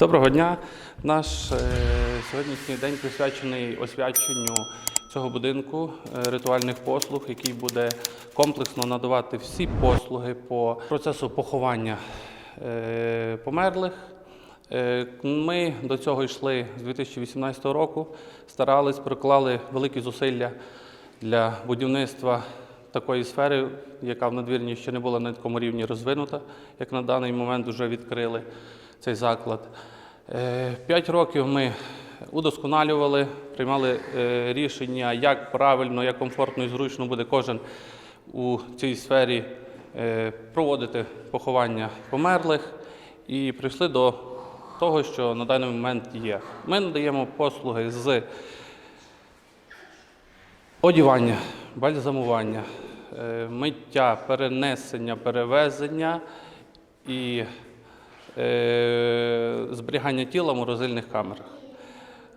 Доброго дня. Наш е, сьогоднішній день присвячений освяченню цього будинку е, ритуальних послуг, який буде комплексно надавати всі послуги по процесу поховання е, померлих. Ми до цього йшли з 2018 року, старались, приклали великі зусилля для будівництва такої сфери, яка в надвірні ще не була на такому рівні розвинута, як на даний момент вже відкрили цей заклад. Е, П'ять років ми удосконалювали, приймали е, рішення, як правильно, як комфортно і зручно буде кожен у цій сфері е, проводити поховання померлих і прийшли до того, що на даний момент є. Ми надаємо послуги з одівання, бальзамування, миття, перенесення, перевезення і зберігання тіла в морозильних камерах.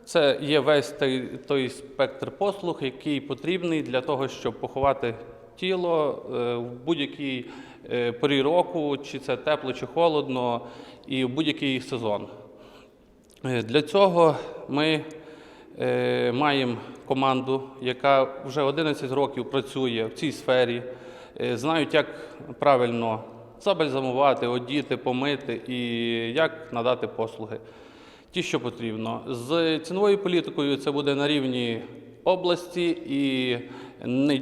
Це є весь той, той спектр послуг, який потрібний для того, щоб поховати тіло е, в будь-якій е, порі року, чи це тепло, чи холодно, і в будь-який сезон. Е, Для цього ми е, маємо команду, яка вже 11 років працює в цій сфері, е, знають, як правильно забальзамувати, одіти, помити і як надати послуги. Ті, що потрібно. З ціновою політикою це буде на рівні області і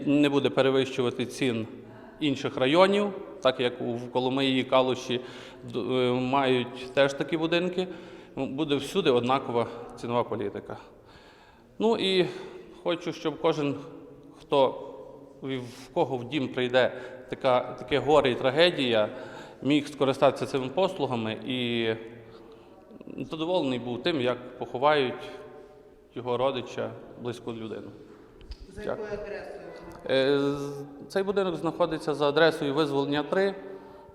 не, буде перевищувати цін інших районів, так як в Коломиї і Калуші е, мають теж такі будинки. Буде всюди однакова цінова політика. Ну і хочу, щоб кожен, хто в кого в дім прийде така, таке горе і трагедія, міг скористатися цими послугами і задоволений був тим, як поховають його родича, близьку людину. За якою адресою? Е, Цей будинок знаходиться за адресою визволення 3.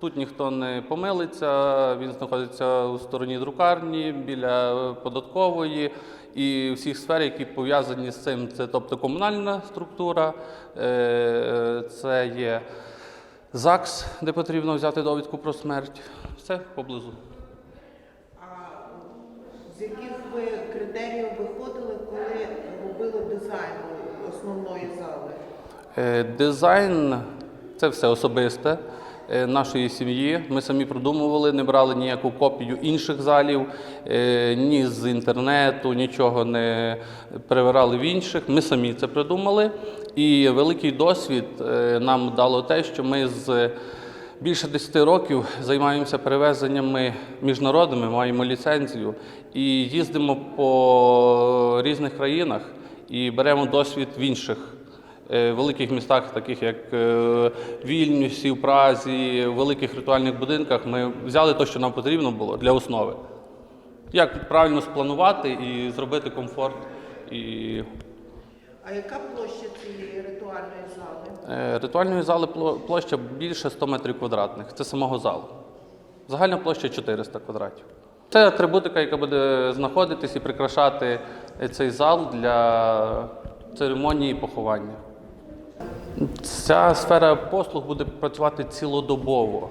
Тут ніхто не помилиться. Він знаходиться у стороні друкарні, біля податкової і всіх сфер, які пов'язані з цим. Це тобто комунальна структура, е, це є ЗАГС, де потрібно взяти довідку про смерть. Все поблизу. А з яких ви критеріїв виходили, коли робили дизайн основної зали? Е, Дизайн це все особисте нашої сім'ї. Ми самі продумували, не брали ніяку копію інших залів, е, ні з інтернету, нічого не перевирали в інших. Ми самі це придумали. І великий досвід е, нам дало те, що ми з більше 10 років займаємося перевезеннями міжнародними, маємо ліцензію і їздимо по різних країнах і беремо досвід в інших е, великих містах, таких як е, Вільнюсі, в Празі, в великих ритуальних будинках. Ми взяли те, що нам потрібно було для основи. Як правильно спланувати і зробити комфорт. І А яка площа цієї ритуальної зали? Е, Ритуальної зали пло- площа більше 100 метрів квадратних. Це самого залу. Загальна площа 400 квадратів. Це атрибутика, яка буде знаходитись і прикрашати цей зал для церемонії поховання. Ця сфера послуг буде працювати цілодобово.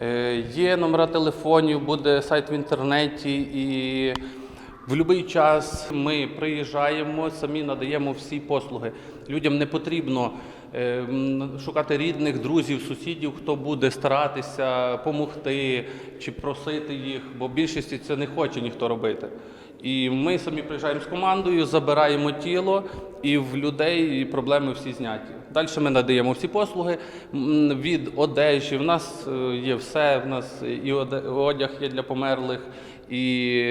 Е, Є номера телефонів, буде сайт в інтернеті, і в будь-який час ми приїжджаємо, самі надаємо всі послуги. Людям не потрібно е, шукати рідних, друзів, сусідів, хто буде старатися допомогти чи просити їх, бо більшості це не хоче ніхто робити. І ми самі приїжджаємо з командою, забираємо тіло, і в людей проблеми всі зняті. Далі ми надаємо всі послуги від одежі. В нас е, є все. В нас і одяг є для померлих, і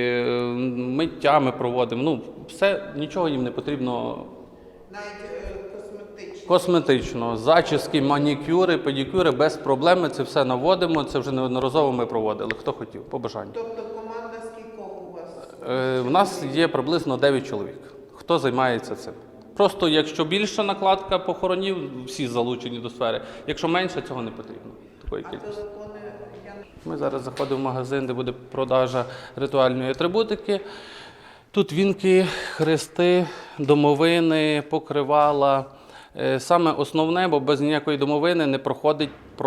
миття ми проводимо. Ну, все нічого їм не потрібно Навіть е, косметично. Зачіски, манікюри, педикюри без проблем. Це все наводимо. Це вже неодноразово ми проводили. Хто хотів, по бажанню. Тобто у? Е, нас є приблизно 9 чоловік. Хто займається цим? Просто якщо більша накладка похоронів, всі залучені до сфери. Якщо менше, цього не потрібно. Такої кількості. Ми зараз заходимо в магазин, де буде продажа ритуальної атрибутики. Тут вінки, хрести, домовини, покривала. Е, Саме основне, бо без ніякої домовини не проходить е,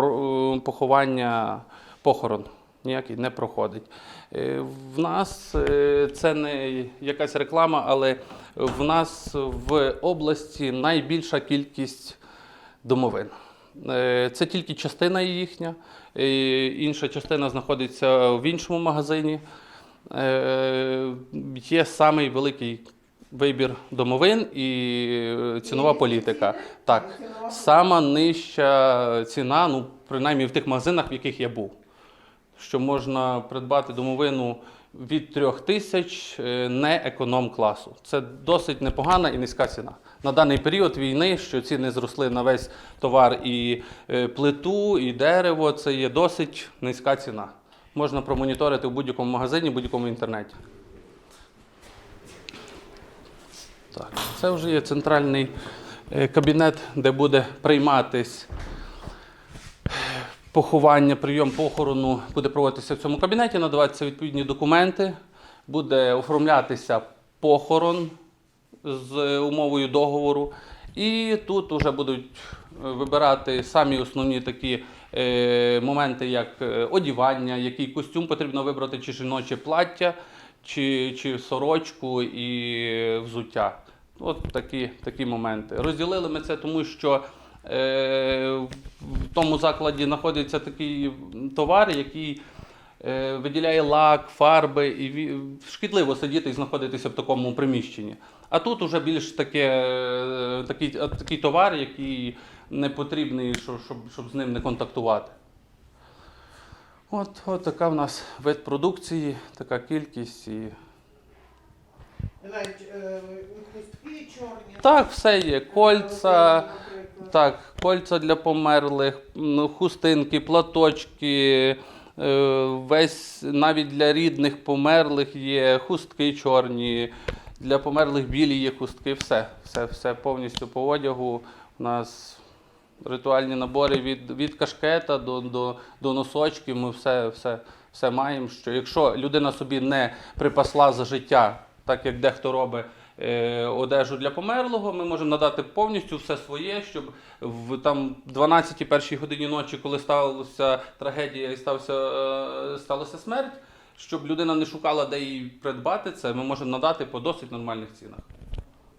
поховання похорон. Ніякий не проходить. Е, В нас е, це не якась реклама, але в нас в області найбільша кількість домовин. Е, Це тільки частина їхня, інша частина знаходиться в іншому магазині. Є самий великий вибір домовин і цінова політика. Так, сама нижча ціна, ну принаймні в тих магазинах, в яких я був. Що можна придбати домовину від 3 тисяч е, не економ класу. Це досить непогана і низька ціна. На даний період війни, що ціни зросли на весь товар і е, плиту, і дерево, це є досить низька ціна. Можна промоніторити в будь-якому магазині, в будь-якому інтернеті. Так, це вже є центральний е, кабінет, де буде прийматись поховання, прийом похорону буде проводитися в цьому кабінеті, надаватися відповідні документи, буде оформлятися похорон з умовою договору. І тут вже будуть е, вибирати самі основні такі е, моменти, як е, одівання, який костюм потрібно вибрати, чи жіноче плаття, чи, чи сорочку і взуття. От такі, такі моменти. Розділили ми це, тому що в тому закладі знаходиться такий товар, який е, виділяє лак, фарби, і шкідливо сидіти і знаходитися в такому приміщенні. А тут уже більш таке, е, такий, е, такий товар, який не потрібний, щоб, щоб, щоб з ним не контактувати. От, от така в нас вид продукції, така кількість. І... Навіть е, хустки чорні. Так, все є. Кольца, наприклад. Так, кольца для померлих, м, хустинки, платочки, е, весь навіть для рідних померлих є хустки чорні, для померлих білі є хустки, все, все, все повністю по одягу. У нас ритуальні набори від, від кашкета до, до, до носочків. Ми все, все, все маємо. Що якщо людина собі не припасла за життя, так як дехто робить. Е, Одежу для померлого ми можемо надати повністю все своє, щоб в там 12 першій годині ночі, коли сталася трагедія і стався, е, сталася смерть, щоб людина не шукала, де її придбати це, ми можемо надати по досить нормальних цінах.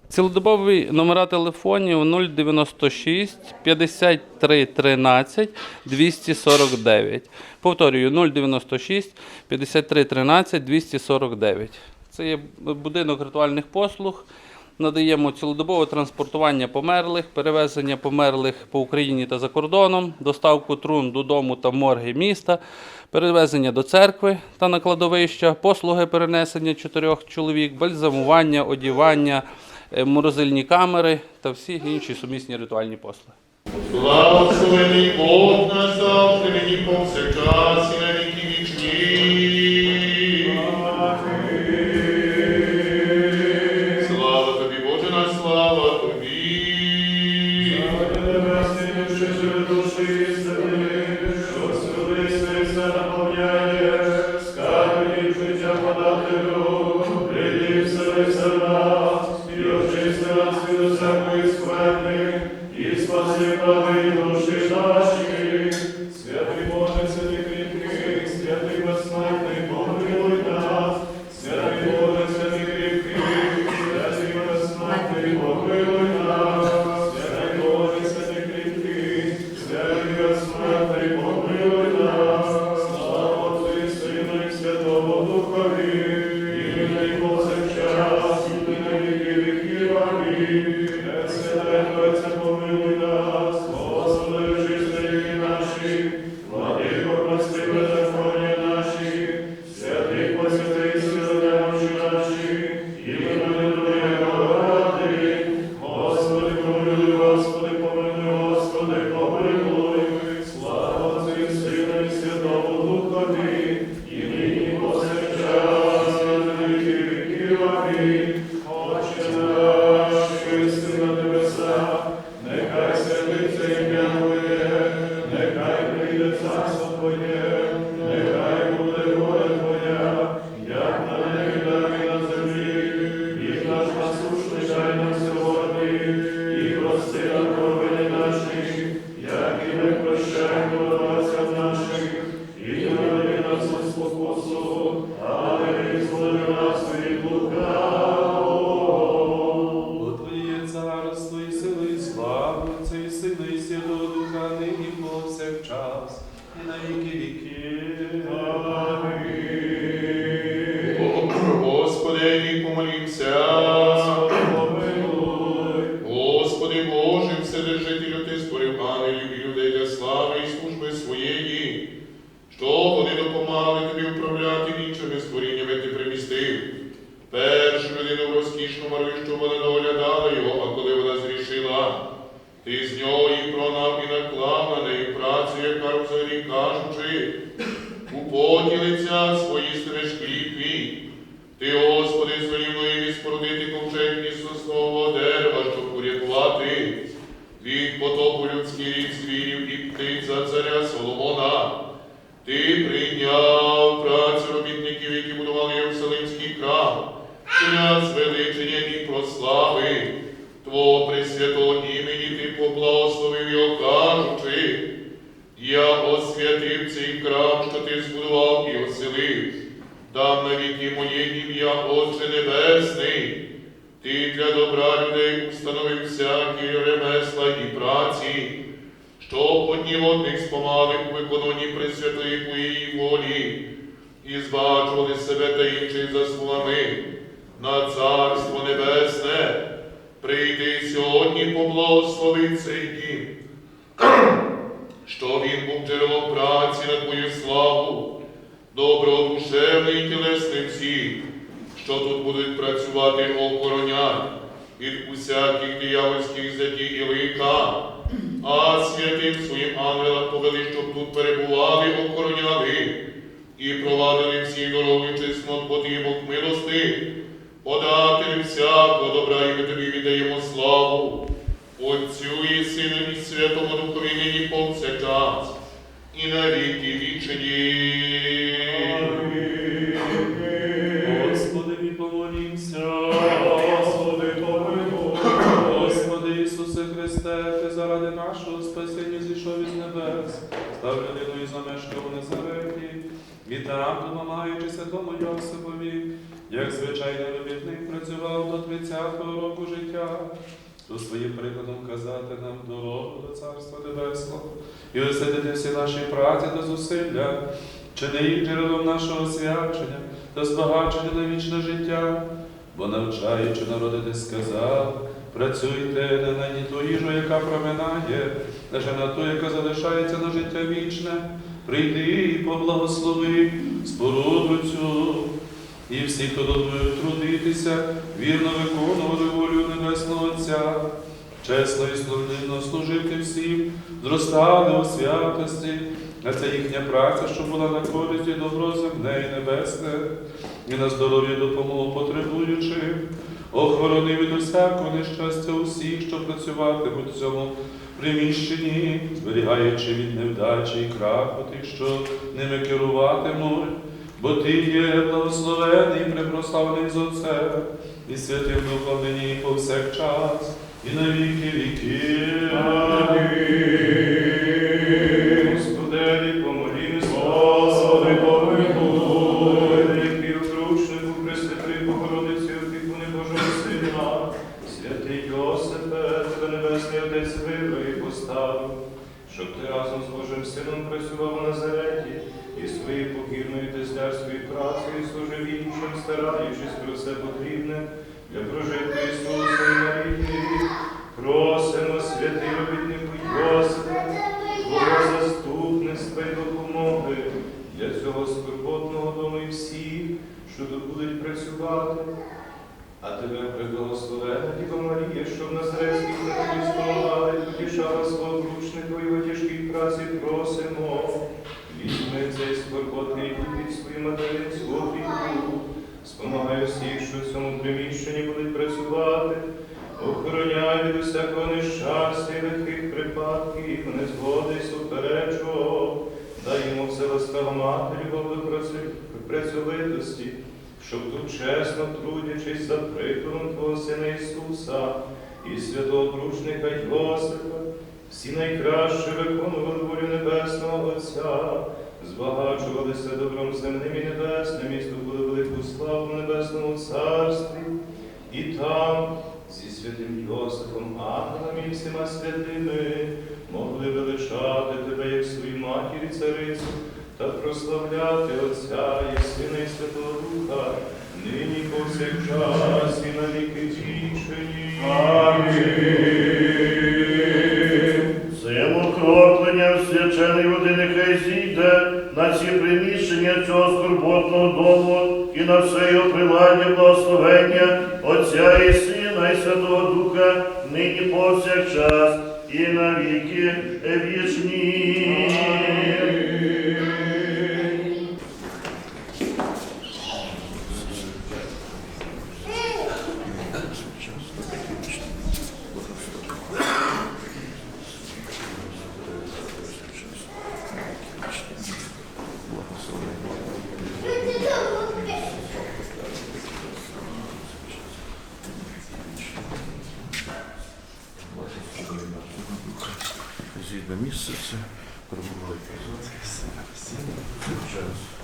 Цілодобові номера телефонів 096 53 13 249. Повторюю, 096 53 13 249. Це є будинок ритуальних послуг. Надаємо цілодобове транспортування померлих, перевезення померлих по Україні та за кордоном, доставку трун додому та морги міста, перевезення до церкви та на кладовища, послуги перенесення чотирьох чоловік, бальзамування, одівання, е, морозильні камери та всі інші сумісні ритуальні послуги. Благословений Бог нині повсякчас ти з нього і пронав і наклав на неї працю, яка взагалі кажучи, у поті лиця свої стежки твій. Ти, Господи, Ноєві спорудити ковчег із дерева, щоб урятувати від потопу людський рід звірів і птиць за царя Соломона. Ти прийняв працю робітників, які будували Єрусалимський храм, для звеличення і прослави. Твого пресвятого ти його, кажучи, я освятив цей храм, що ти збудував і оселив. Дам навіки моє ім'я, Отче Небесний. Ти для добра людей установив всякі ремесла і праці, щоб одні одних спомагали у виконанні пресвятої твоєї волі і збачували себе та інших заслугами на Царство Небесне. Прийди сьогодні, поблагослови цей дім, що він був джерелом праці на твою славу, добродушевний і тілесний всіх, що тут будуть працювати охороняй від усяких диявольських затій і лиха, а святим своїм ангелам повели, щоб тут перебували, охороняли і провадили всі дороги чеснот подибок милости, подателю всякого добра, і ми тобі віддаємо славу, Отцю і Сину і Святому Духові нині повсякчас, і на віки вічені. Господи, помолімся. Господи, помилуй. Господи Ісусе Христе, Ти заради нашого спасіння зійшов із небес, став людиною замешкав у Назареті, віддарам домагаючися тому Йосипові, як звичайний робітник працював до 30-го року життя, то своїм прикладом казати нам дорогу до Царства Небесного і осидити всі наші праці та зусилля, чини їх джерелом нашого освячення та збагачення на вічне життя, бо навчаючи народи, ти сказав, працюйте не на ні ту їжу, яка проминає, лише на ту, яка залишається на життя вічне. Прийди і поблагослови споруду цю. І всі, хто тут трудитися, вірно виконували волю Небесного Отця, чесно і служливо служити всім, зростали у святості, а це їхня праця, що була на користь і добро земне і небесне, і на здоров'я допомогу потребуючим, охорони від усякого нещастя усіх, що працюватимуть в цьому приміщенні, зберігаючи від невдачі і краху що ними керуватимуть. Бо ти є благословений, препрославлений з Отцем і Святим Духом нині і повсякчас, і на віки віки. Господи, Марія, що в Назарецьких народі спомагала і потішала ручника в тяжкій праці, просимо. Візьми цей скорботний під свою материнську опіку, спомагай усіх, що в цьому приміщенні будуть працювати, охороняй від усякого нещастя і легких припадків, незгоди й суперечок, дай йому все ласкава любов до працьовитості, щоб тут чесно трудячись за прикладом Твого Сина Ісуса і святого крушника Йосипа, всі найкраще виконували волю Небесного Отця, збагачувалися добром земним і небесним, і здобули велику славу в Небесному Царстві, і там зі святим Йосифом, ангелами і всіма святими могли величати тебе, як свою матір і царицю, та прославляти Отця і Сина і Святого Духа, нині повсякчас і на віки вічені. Свяченої води нехай зійде на всі приміщення цього скорботного дому і на все його у приладі благословення Отця і і Святого Духа, нині повсякчас і на віки вічні. shows.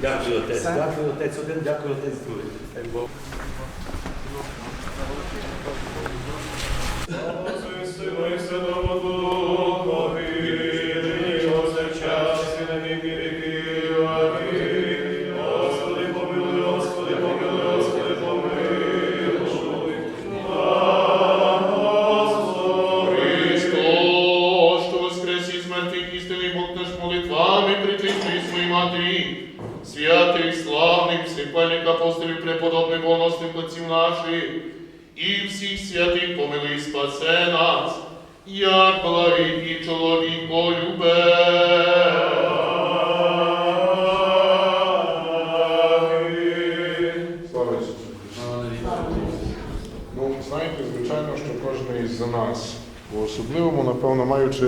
Дякую, отець. Дякую, отець. Один, дякую, отець другий. Дай Бог. Христос, напевно, маючи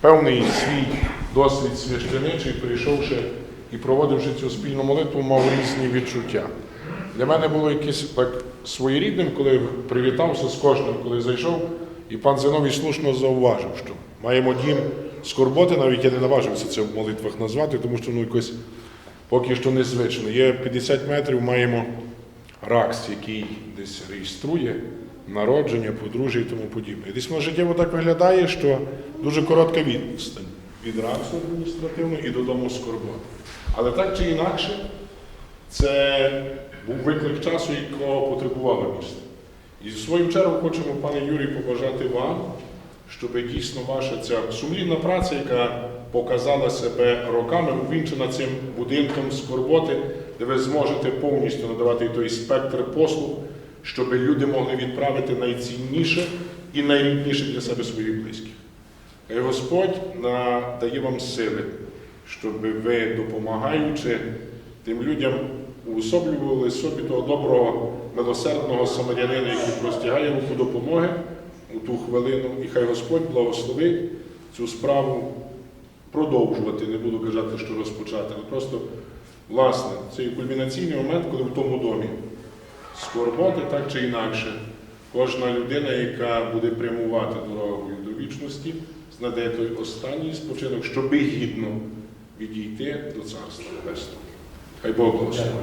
певний свій досвід священичий, прийшовши і проводивши цю спільну молитву, мав різні відчуття. Для мене було якесь так своєрідним, коли привітався з кожним, коли зайшов, і пан Зиновій слушно зауважив, що маємо дім скорботи, навіть я не наважився це в молитвах назвати, тому що ну якось поки що незвично. Є 50 метрів, маємо ракс, який десь реєструє народження, подружжя і тому подібне. І десь воно життєво так виглядає, що дуже коротка відстань від раксу адміністративного і додому скорботи. Але так чи інакше, це був виклик часу, якого потребувало місто. І в свою чергу хочемо, пане Юрій, побажати вам, щоб дійсно ваша ця сумлінна праця, яка показала себе роками, увінчена цим будинком скорботи, де ви зможете повністю надавати той спектр послуг, щоб люди могли відправити найцінніше і найрідніше для себе своїх близьких. Господь надає вам сили, щоб ви, допомагаючи тим людям, уособлювали собі того доброго, милосердного самарянина, який простягає руку допомоги у ту хвилину, і хай Господь благословить цю справу продовжувати, не буду казати, що розпочати, але просто, власне, цей кульмінаційний момент, коли в тому домі скорботи так чи інакше, кожна людина, яка буде прямувати дорогою до вічності, знайде той останній спочинок, щоби гідно відійти до Царства Небесного. Хай Бог благословить.